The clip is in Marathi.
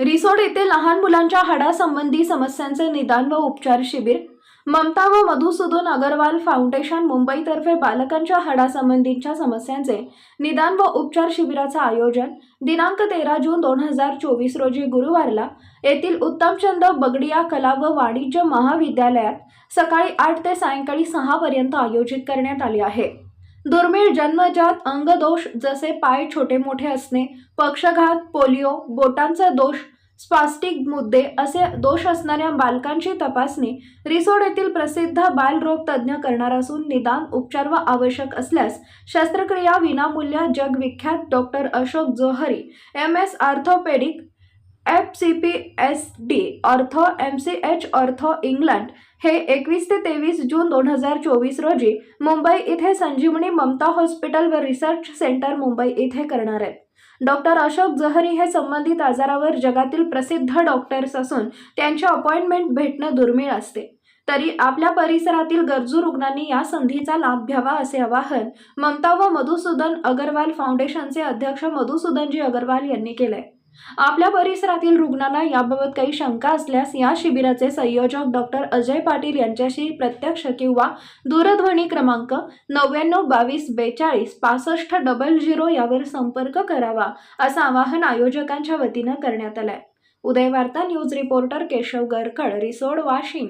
रिसोड येथे लहान मुलांच्या हाडासंबंधी समस्यांचे निदान व उपचार शिबिर ममता व मधुसूदन अगरवाल फाउंडेशन मुंबईतर्फे बालकांच्या हाडासंबंधीच्या समस्यांचे निदान व उपचार शिबिराचं आयोजन दिनांक तेरा जून दोन हजार चोवीस रोजी गुरुवारला येथील उत्तमचंद बगडिया कला व वाणिज्य महाविद्यालयात सकाळी आठ ते सायंकाळी सहापर्यंत आयोजित करण्यात आले आहे. दुर्मिळ जन्मजात अंगदोष जसे पाय छोटे मोठे असणे पक्षघात पोलिओ बोटांचा दोष स्पास्टिक मुद्दे असे दोष असणाऱ्या बालकांची तपासणी रिसोड येथील प्रसिद्ध बालरोग तज्ज्ञ करणार असून निदान उपचार व आवश्यक असल्यास शस्त्रक्रिया विनामूल्य जगविख्यात doctor Ashok Johari M S orthopaedic F C P S D ortho M C H ortho England हे एकवीस ते तेवीस जून दोन हजार चोवीस रोजी मुंबई इथे संजीवनी ममता हॉस्पिटल व रिसर्च सेंटर मुंबई इथे करणार आहेत. डॉक्टर अशोक जहरी हे संबंधित आजारावर जगातील प्रसिद्ध डॉक्टर्स असून त्यांचे अपॉइंटमेंट भेटणं दुर्मिळ असते. तरी आपल्या परिसरातील गरजू रुग्णांनी या संधीचा लाभ घ्यावा असे आवाहन ममता व मधुसूदन अगरवाल फाउंडेशनचे अध्यक्ष मधुसूदनजी अगरवाल यांनी केलंय. आपल्या परिसरातील रुग्णांना याबाबत काही शंका असल्यास या शिबिराचे संयोजक डॉक्टर अजय पाटील यांच्याशी प्रत्यक्ष किंवा दूरध्वनी क्रमांक नव्याण्णव बावीस बेचाळीस पासष्ट डबल झिरो यावर संपर्क करावा असं आवाहन आयोजकांच्या वतीनं करण्यात आलंय. Uday Varta news reporter Keshav Garkhad Risod Washim.